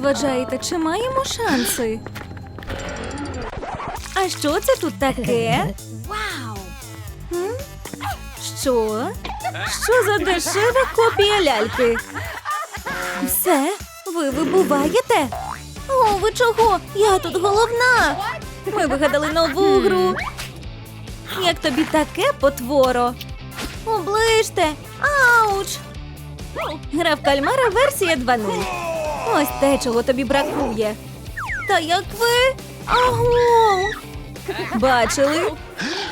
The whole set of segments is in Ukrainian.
вважаєте, чи маємо шанси? А що це тут таке? М? Що? Що за дешева копія ляльки? Все, ви вибуваєте? О, ви чого? Я тут головна. Ми вигадали нову гру. Як тобі таке потворо? Оближте! Ауч! Гра в кальмара версія 2.0. Ось те, чого тобі бракує. Та як ви? Аго! Бачили?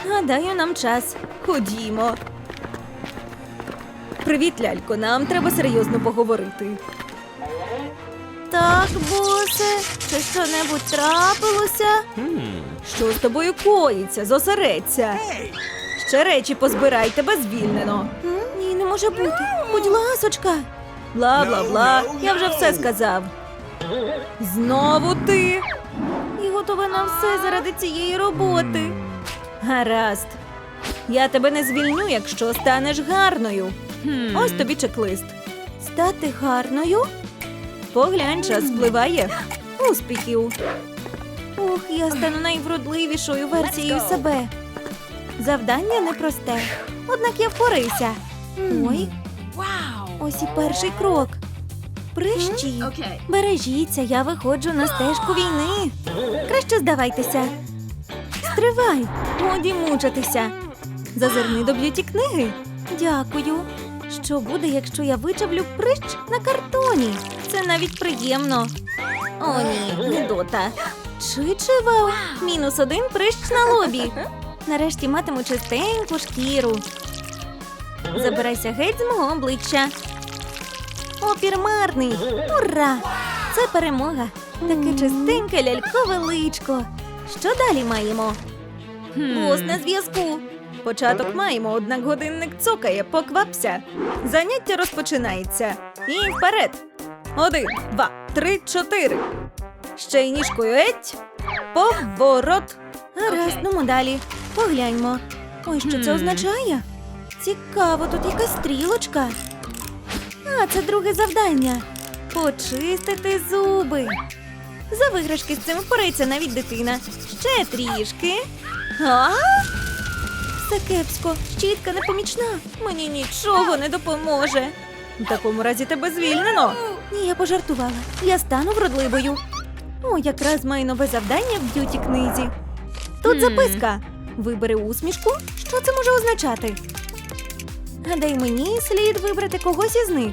Гадаю, нам час. Ходімо. Привіт, лялько. Нам треба серйозно поговорити. Так, босе, чи що-небудь трапилося? Що з тобою коїться? Зосередься. Ще речі позбирай, тебе звільнено. Ні, не може бути. Будь ласочка. Бла бла бла. Я вже все сказав. Знову ти. І готова на все заради цієї роботи. Гаразд. Я тебе не звільню, якщо станеш гарною. Ось тобі чек-лист. Стати гарною? Поглянь, час спливає. Успіхів. Ух, я стану найвродливішою версією себе. Завдання непросте. Однак я впораюся. Ой, ось і перший крок. Прищі. Бережіться, я виходжу на стежку війни. Краще здавайтеся. Стривай, годі мучитися. Зазирни до б'юті книги. Дякую. Що буде, якщо я вичавлю прищ на картоні? Це навіть приємно. О, ні, гидота. Чи-чи-вау. Мінус один прищ на лобі. Нарешті матиму чистеньку шкіру. Забирайся геть з мого обличчя. Опір марний! Ура! Це перемога! Таке чистеньке лялькове личко. Що далі маємо? Бос на зв'язку. Початок маємо, однак годинник цокає, поквапся. Заняття розпочинається. І вперед. Один, два, три, чотири. Ще й ніжкою еть. Поворот. Гаразд, ну далі. Погляньмо. Ой, що це означає? Цікаво, тут якась стрілочка. А, це друге завдання. Почистити зуби. За виграшки з цим впорається навіть дитина. Ще трішки. А? Все кепсько, щітка непомічна. Мені нічого не допоможе. У такому разі тебе звільнено. Ні, я пожартувала. Я стану вродливою. О, якраз маю нове завдання в б'юті книзі. Тут записка. Вибери усмішку. Що це може означати? Гадай, мені слід вибрати когось із них.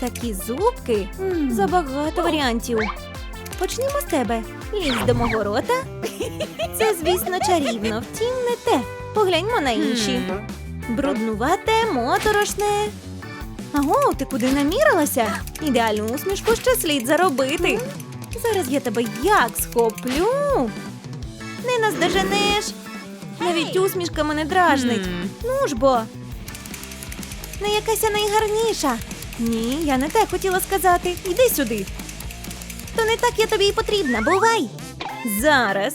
Такі зубки забагато варіантів. Почнімо з тебе. Лізь до мого рота. Це, звісно, чарівно, втім, не те. Погляньмо на інші. Бруднувате, моторошне. Аго, ти куди намірилася? Ідеальну усмішку ще слід заробити. Зараз я тебе як схоплю. Не наздоженеш. Навіть усмішка мене дражнить. Ну ж бо. Не якась найгарніша. Ні, я не те хотіла сказати. Іди сюди. То не так я тобі й потрібна, бувай. Зараз.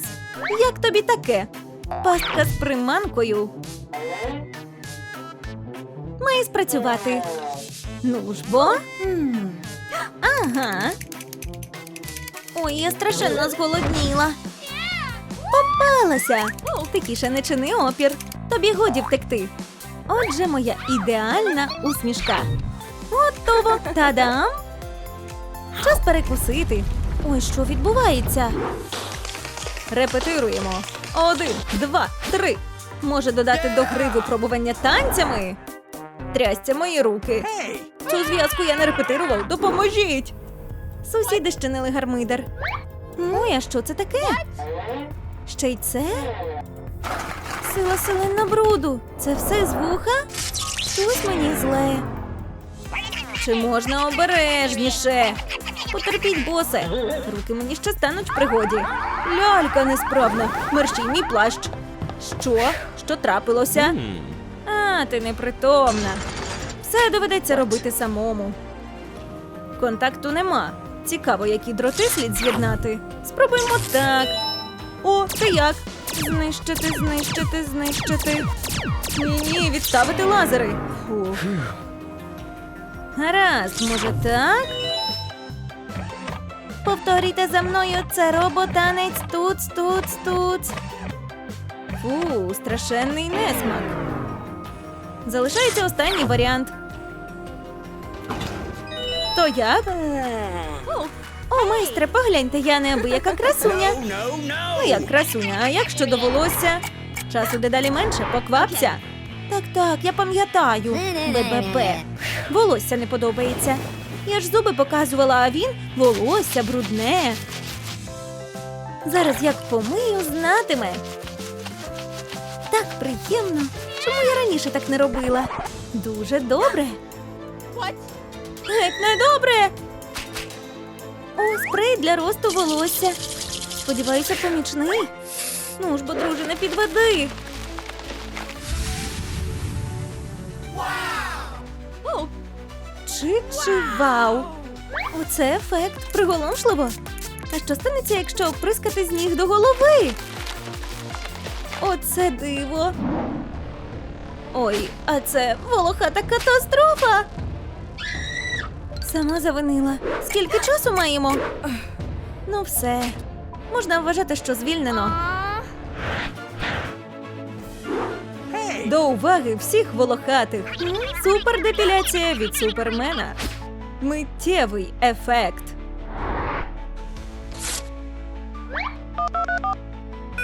Як тобі таке? Пастка з приманкою. Має спрацювати. Ну ж бо. Ага. Ой, я страшенно зголодніла. Попалася. Тихіше не чини опір. Тобі годі втекти. Отже, моя ідеальна усмішка. Готово! Та-дам! Час перекусити. Ой, що відбувається? Репетируємо. Один, два, три. Може додати до гри випробування танцями? Трясться мої руки. Цю зв'язку я не репетирував. Допоможіть! Сусіди щинили гармидер. Ой, а що це таке? Ще й це? Сила селена бруду. Це все з вуха? Щось мені зле. Чи можна обережніше? Потерпіть, босе. Руки мені ще стануть в пригоді. Лялька несправна. Мерщій мій плащ. Що? Що трапилося? А, ти непритомна. Все доведеться робити самому. Контакту нема. Цікаво, які дроти слід з'єднати. Спробуємо так. О, ти як? Знищити, знищити, знищити. Ні, ні, відставити лазери. Гаразд, може так? Повторюйте за мною, це роботанець туц, туц, туц. Фу, страшенний несмак. Залишається останній варіант. То як? О, майстре, погляньте, я неабияка красуня. Ну, як красуня, а як щодо волосся? Часу дедалі менше, поквапся. Так, так, я пам'ятаю. ББП. Волосся не подобається. Я ж зуби показувала, а він волосся брудне. Зараз як помию, знатиме. Так приємно. Чому я раніше так не робила? Дуже добре. Геть недобре. О, спрей для росту волосся. Сподіваюся, помічний. Ну ж, бо, друже, не підведи. Чи чи вау! Оце ефект приголомшливо. А що станеться, якщо оприскати з ніг до голови? Оце диво. Ой, а це волохата катастрофа. Сама завинила. Скільки часу маємо? Ну, все. Можна вважати, що звільнено. До уваги всіх волохатих. Супердепіляція від супермена. Миттєвий ефект.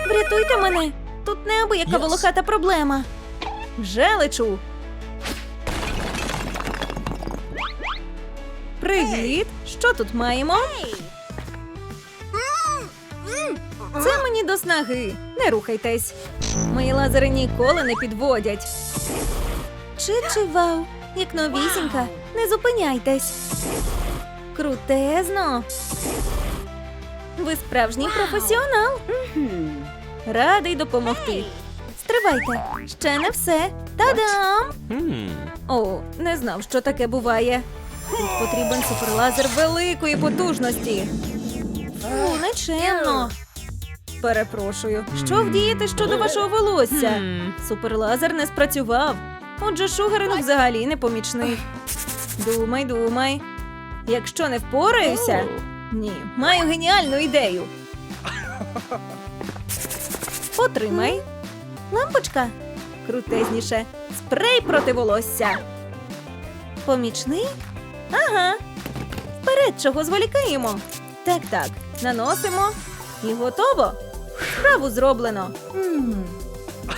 Врятуйте мене! Тут неабияка Yes. волохата проблема. Вже лечу. Привіт! Що тут маємо? Це мені до снаги. Не рухайтесь. Мої лазери ніколи не підводять. Чи чи вау, як новісінька. Не зупиняйтесь. Крутезно. Ви справжній професіонал. Радий допомогти. Стривайте, ще не все. Та-дам! О, не знав, що таке буває. Тут потрібен суперлазер великої потужності. Фу, нечемно. Перепрошую, що вдіяти щодо вашого волосся? Суперлазер не спрацював. Отже, шугаринг взагалі не помічний. Думай, думай. Якщо не впораюся. Ні, маю геніальну ідею. Потримай. Лампочка. Крутезніше. Спрей проти волосся. Помічний? Ага. Вперед, чого зволікаємо. Так, так. Наносимо. І готово. Справу зроблено.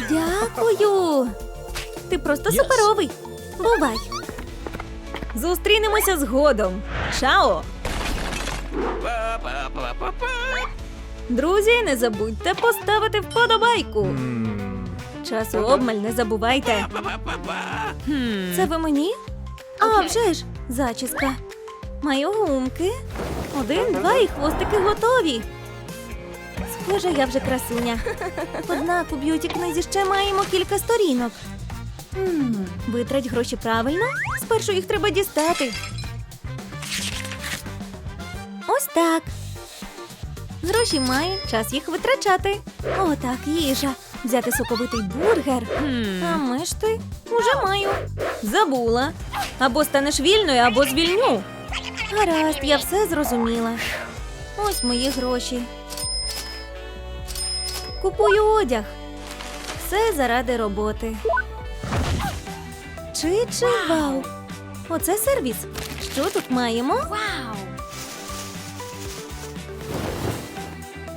Дякую. Ти просто Yes. суперовий. Бувай. Зустрінемося згодом. Чао! Друзі, не забудьте поставити вподобайку. Часу обмаль не забувайте. Це ви мені? А, вже ж, зачіска. Маю гумки. Один, два і хвостики готові. Схоже, я вже красуня. Однак у б'юті книзі ще маємо кілька сторінок. Витрать гроші правильно. Спершу їх треба дістати. Ось так. Гроші маю, час їх витрачати. О, так, їжа. Взяти соковитий бургер. А мешти уже маю. Забула. Або станеш вільною, або звільню. Гаразд, я все зрозуміла. Ось мої гроші. Купую одяг. Все заради роботи. Чи чи вау. Оце сервіс. Що тут маємо?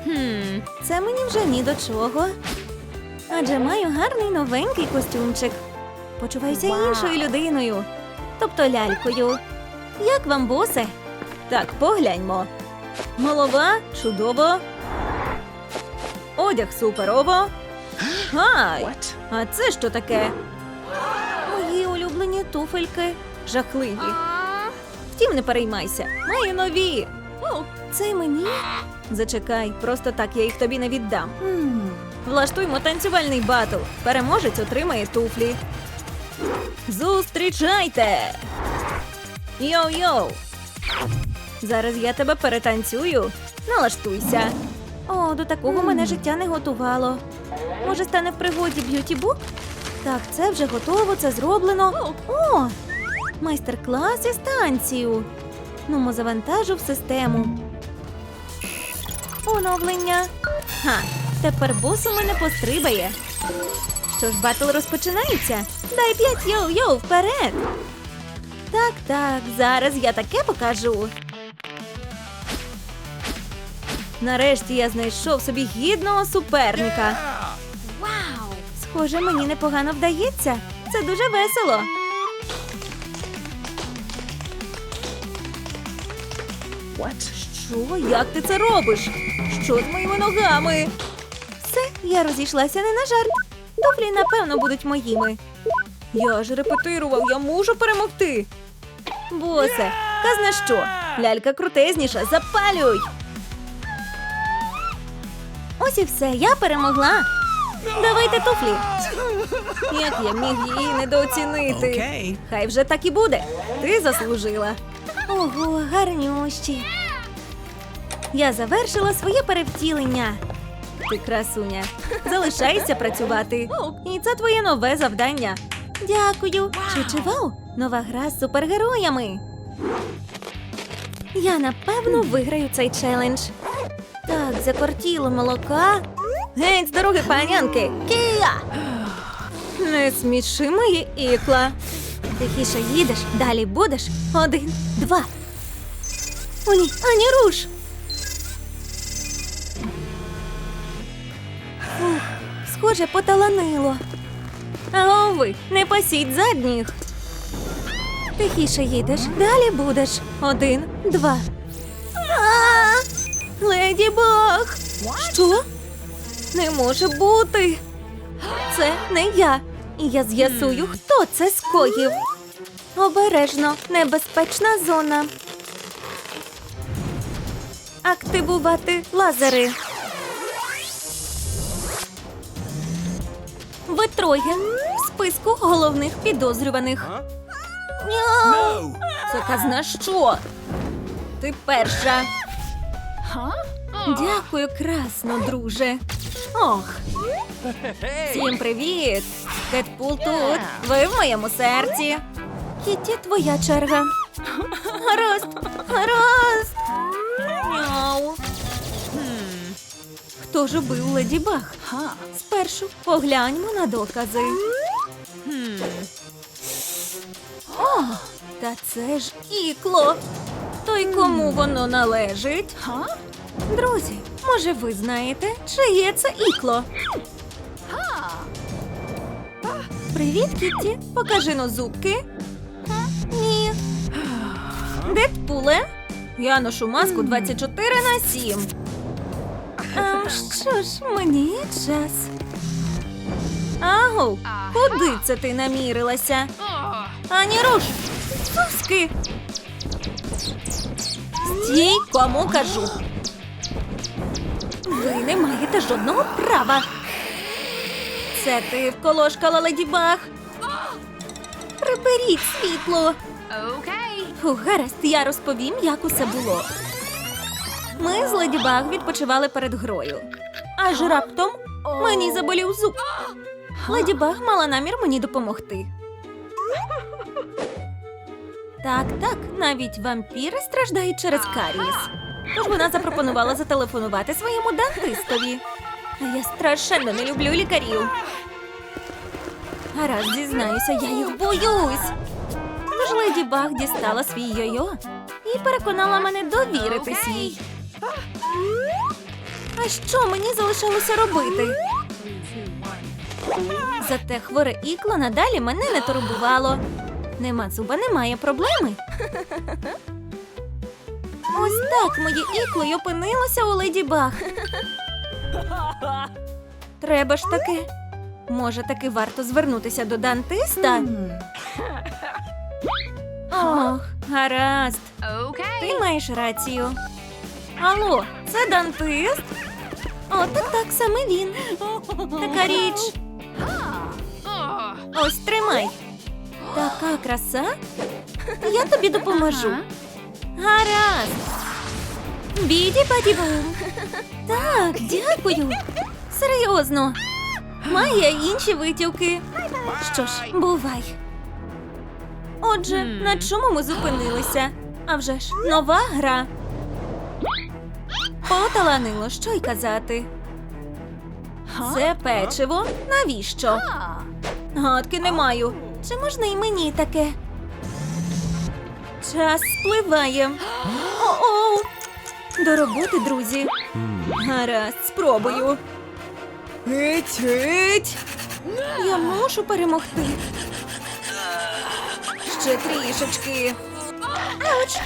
Хм, це мені вже ні до чого. Адже маю гарний новенький костюмчик. Почуваюся іншою людиною, тобто лялькою. Як вам, босе? Так, погляньмо. Голова чудово. Одяг суперово. Гай! А це що таке? Мої улюблені туфельки жахливі. Втім, не переймайся, маю нові. Це мені? Зачекай, просто так я їх тобі не віддам. Влаштуймо танцювальний батл. Переможець отримає туфлі. Зустрічайте! Йоу-йоу! Зараз я тебе перетанцюю. Налаштуйся. О, до такого мене життя не готувало. Може, стане в пригоді б'юті-бук? Так, це вже готово, це зроблено. О! Майстер-клас із танцію. Ну, завантажу в систему. Оновлення. Ха, тепер бос у мене пострибає. Що ж, батл розпочинається? Дай п'ять йоу-йоу вперед. Так, так, зараз я таке покажу. Нарешті я знайшов собі гідного суперника. Wow. Схоже, мені непогано вдається. Це дуже весело. Що? Як ти це робиш? Що з моїми ногами? Все, я розійшлася не на жарт. Туфлі, напевно, будуть моїми. Я ж репетирував, я мушу перемогти. Босе, казна що? Лялька крутезніша, запалюй. Ось і все, я перемогла. Давайте туфлі. Як я міг її недооцінити? Okay. Хай вже так і буде. Ти заслужила. Ого, гарнющі. Я завершила своє перевтілення. Ти красуня. Залишайся працювати. І це твоє нове завдання. Дякую. Чи вау? Нова гра з супергероями. Я напевно виграю цей челендж. Так, закортіло молока. Геть з дороги, панянки! Кія! Не сміши моє ікла. Тихіше їдеш, далі будеш. Один, два. О, ні, ані руш. Фух, схоже, поталанило. Аго ви, не пасіть задніх. Тихіше їдеш, далі будеш. Один, два. Леді Баг! Що? Не може бути. Це не я. І я з'ясую, хто це скоїв. Обережно, небезпечна зона. Активувати лазери. Ви троє в списку головних підозрюваних. Няу! No. Це казна що? Ти перша. Дякую, красно, друже. Ох. Всім привіт! Кетпул тут. Ви в моєму серці. Кіті, твоя черга. Гаразд, гаразд. Хто ж убив леді Баг? Спершу погляньмо на докази. О, та це ж ікло. То й кому воно належить? Друзі, може ви знаєте, чиє це ікло? Привіт, Кітті. Покажи но зубки. Ні. Дедпуле. Я ношу маску 24 на 7. А що ж, мені час. Агу, куди це ти намірилася? Ані руш! Суски! Стій, кому кажу. Ви не маєте жодного права. Це ти вколошкала леді Баг. Приберіть світло. Гаразд, я розповім, як усе було. Ми з леді Баг відпочивали перед грою. Аж раптом мені заболів зуб. Леді Баг мала намір мені допомогти. Так, так, навіть вампіри страждають через карієс. Тож вона запропонувала зателефонувати своєму дантистові. Я страшенно не люблю лікарів. Гаразд, зізнаюся, я їх боюсь. Тож леді Баг дістала свій йо-йо і переконала мене довіритись їй. А що мені залишилося робити? Зате хворе ікло надалі мене не турбувало. Нема зуба, немає проблеми. Ось так моє ікло й опинилося у леді Баг. Треба ж таки. Може, таки варто звернутися до дантиста? Ох, гаразд. Ти маєш рацію. Алло, це дантист? О, так так, саме він. Така річ. Ось тримай. Така краса. Я тобі допоможу. Гаразд. Біді баді бум. Так, дякую. Серйозно. Має інші витівки. Що ж, бувай. Отже, на чому ми зупинилися? А вже ж нова гра. Поталанило, що й казати. Це печиво? Навіщо? Гадки не маю. Чи можна і мені таке? Час спливає. О-оу! До роботи, друзі. Гаразд, спробую. Геть, геть! Я мушу перемогти. Ще трішечки. Ауч!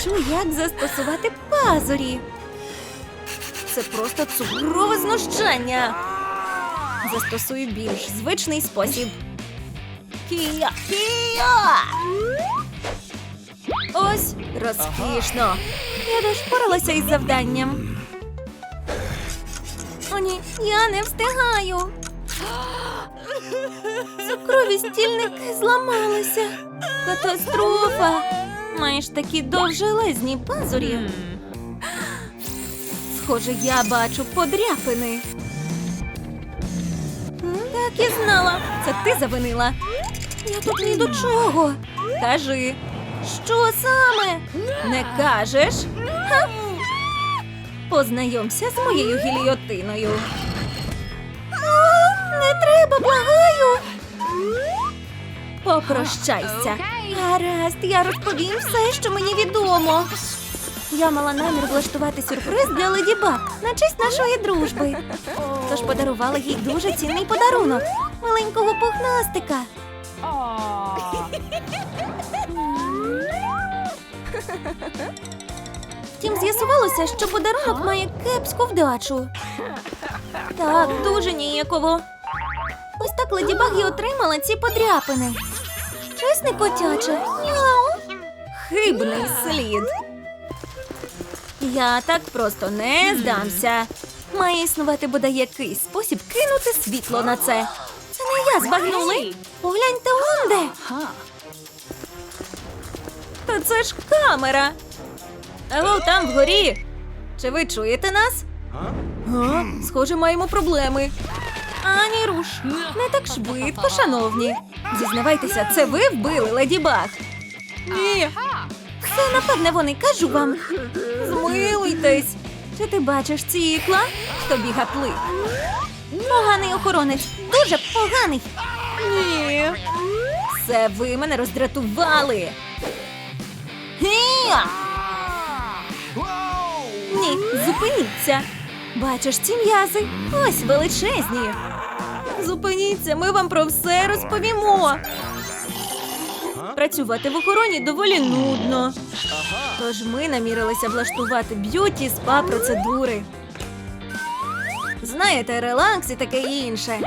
Що як застосувати пазурі? Це просто цукрове знущання. Застосую більш звичний спосіб. Кія! Кія! Ось розкішно. Я дошпоралася із завданням. О, ні, я не встигаю. Цукрові стільники зламалися. Катастрофа. Маєш такі довжелезні пазурі. Схоже, я бачу подряпини. Так і знала. Це ти завинила. Я тут ні до чого. Кажи, що саме? Не кажеш? Ха? Познайомся з моєю гільйотиною. О, не треба, благаю. Попрощайся. Гаразд, я розповім все, що мені відомо. Я мала намір влаштувати сюрприз для Леді Баг на честь нашої дружби. Тож подарувала їй дуже цінний подарунок маленького пухнастика. Втім, з'ясувалося, що подарунок має кепську вдачу. Так, дуже ніяково. Ось так Леді Баг і отримала ці подряпини. Щось не котяче. Няу. Хибний слід. Я так просто не здамся. Має існувати бодай якийсь спосіб кинути світло на це. Це не я збагнули. Погляньте онде. Та це ж камера. Алло, там вгорі. Чи ви чуєте нас? А, схоже, маємо проблеми. Ані руш. Не так швидко, шановні. Зізнавайтеся, це ви вбили леді Баг? Ні. Це, напевне, вони кажу вам. Змилуйтесь. Чи ти бачиш ці ікла? Тобі гаплик. Поганий охоронець. Дуже поганий. Ні. Це ви мене роздратували. Гія! Ні, зупиніться. Бачиш ці м'язи? Ось величезні. Зупиніться, ми вам про все розповімо. Працювати в охороні доволі нудно. Тож ми намірилися влаштувати б'юті спа процедури. Знаєте, релакс і таке інше.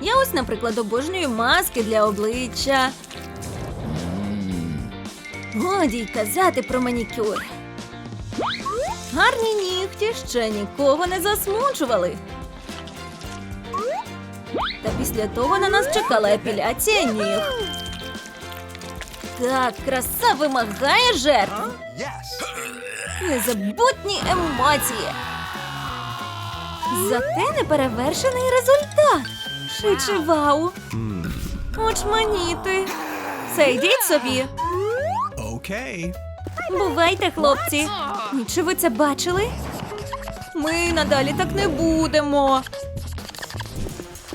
Я ось, наприклад, обожнюю маски для обличчя. Годі й казати про манікюр. Гарні нігті ще нікого не засмучували. Та після того на нас чекала епіляція ніг. Так, краса вимагає жертв. Незабутні емоції. Зате неперевершений результат. Швидше вау. Очманіти. Це йдіть собі. Okay. Бувайте, хлопці. Чи ви це бачили? Ми надалі так не будемо.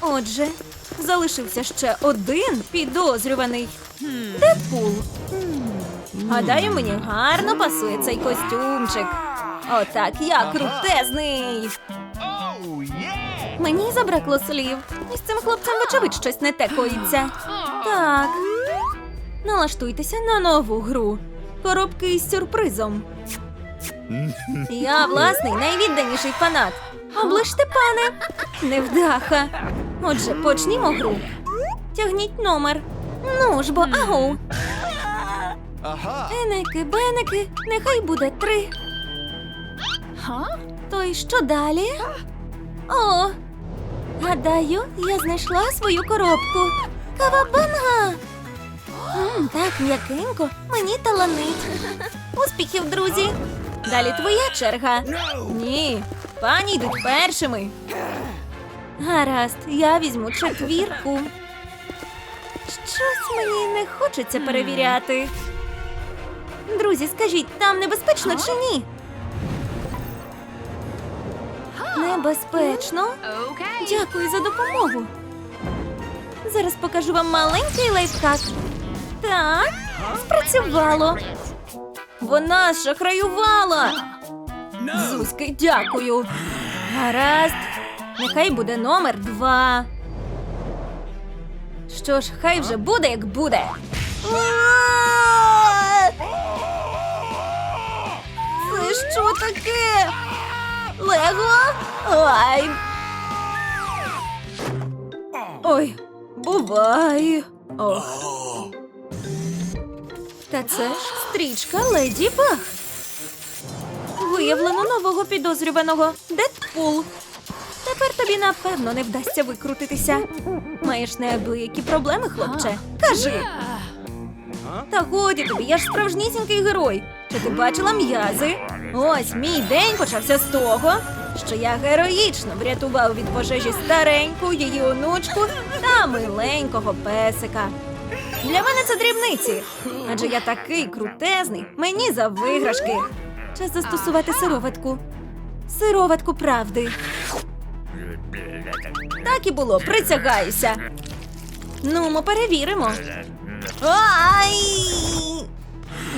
Отже, залишився ще один підозрюваний. Дедпул. Гадаю, мені гарно пасує цей костюмчик. Отак я крутезний. Мені забракло слів. Із цим хлопцем, вочевидь, щось не те коїться. Так. Налаштуйтеся на нову гру. Коробки із сюрпризом. Я власний найвідданіший фанат. Оближте, пане. Невдаха. Отже, почнімо гру. Тягніть номер. Ну ж бо, агу. Aha! Енеки, бенеки, нехай буде три. То й що далі? О, гадаю, я знайшла свою коробку. Кавабанга! М, так м'якенько, мені таланить. Успіхів, друзі! Далі твоя черга. Ні, пані йдуть першими. Гаразд, я візьму четвірку. Щось мені не хочеться перевіряти. Друзі, скажіть, там небезпечно чи ні? Небезпечно. Дякую за допомогу. Зараз покажу вам маленький лайфхак. Так, спрацювало. Вона шахраювала. Зузьки, дякую. Гаразд. Нехай буде номер два. Що ж, хай вже буде, як буде. Це що таке? Лего? Ай. Ой, бувай. Ох. Та це ж стрічка Леді Баг. Виявлено нового підозрюваного Дедпул. Тепер тобі напевно не вдасться викрутитися. Маєш неабиякі проблеми, хлопче. Кажи. Та годі тобі, я ж справжнісінький герой. Чи ти бачила м'язи? Ось мій день почався з того, що я героїчно врятував від пожежі стареньку, її онучку та миленького песика. Для мене це дрібниці, адже я такий крутезний, мені за виграшки. Час застосувати сироватку. Сироватку правди. Так і було, присягаюся. Ну, ми перевіримо. Ай!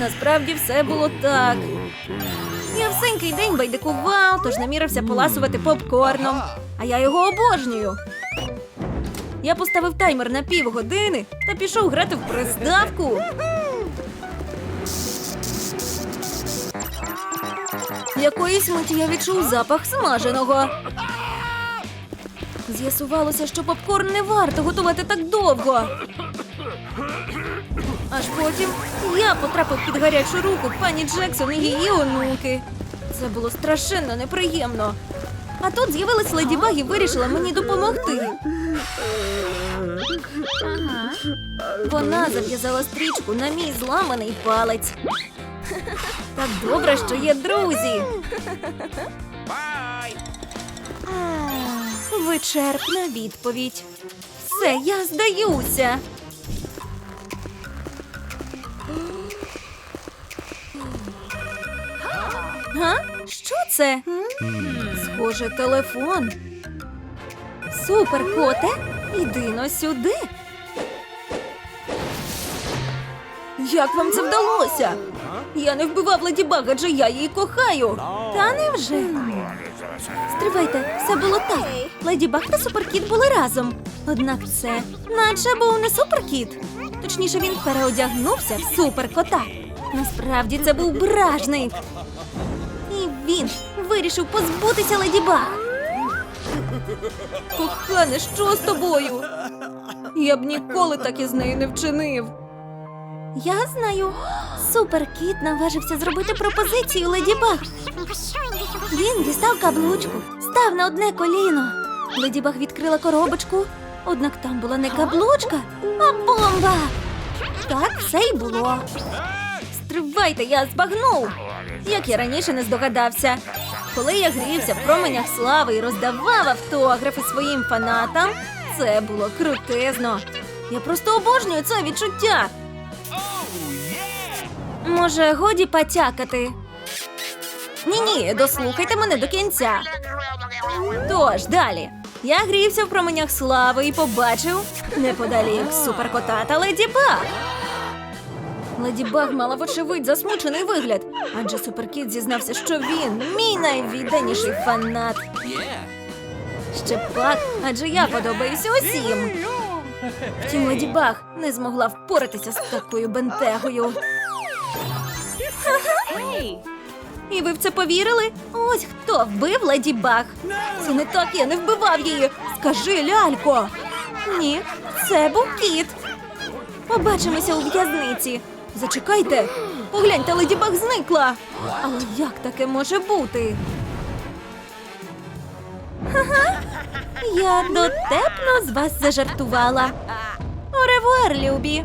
Насправді все було так. Я всенький день байдикував, тож намірився поласувати попкорном, а я його обожнюю. Я поставив таймер на півгодини та пішов грати в приставку. Якоїсь миті я відчув запах смаженого. З'ясувалося, що попкорн не варто готувати так довго. Аж потім я потрапив під гарячу руку пані Джексон і її онуки. Це було страшенно неприємно. А тут з'явилась леді Баг і вирішила мені допомогти. Вона зав'язала стрічку на мій зламаний палець. Так добре, що є друзі. Вичерпна відповідь. Все, я здаюся. Га? Що це? Схоже, телефон. Супер, коте. Іди но сюди. Як вам це вдалося? Я не вбивав Леді Баг, адже я її кохаю. Та невже? Стривайте, все було так. Леді Баг та Суперкіт були разом. Однак це наче був не суперкіт. Точніше, він переодягнувся в суперкота. Насправді це був бражник. І він вирішив позбутися Леді Баг. Кохане, що з тобою? Я б ніколи так із нею не вчинив. Я знаю. Суперкіт наважився зробити пропозицію Леді Баг. Він дістав каблучку, став на одне коліно. Леді Баг відкрила коробочку, однак там була не каблучка, а бомба. Так все й було. Стривайте, я збагнув. Як я раніше не здогадався. Коли я грівся в променях слави і роздавав автографи своїм фанатам, це було крутезно. Я просто обожнюю це відчуття. Може, годі потякати? Ні, ні, дослухайте мене до кінця. Тож далі. Я грівся в променях слави і побачив неподалік суперкота та леді Баг. Леді Баг мала вочевидь засмучений вигляд, адже суперкіт зізнався, що він мій найвідданіший фанат. Ще пак, адже я подобаюся усім. Втім, Леді Баг не змогла впоратися з такою бентегою. І ви в це повірили? Ось хто вбив Леді Баг. Це не так, я не вбивав її. Скажи, лялько. Ні, це був кіт. Побачимося у в'язниці. Зачекайте. Погляньте, Леді Баг зникла. Але як таке може бути? Я дотепно з вас зажартувала. Оревуар, любі.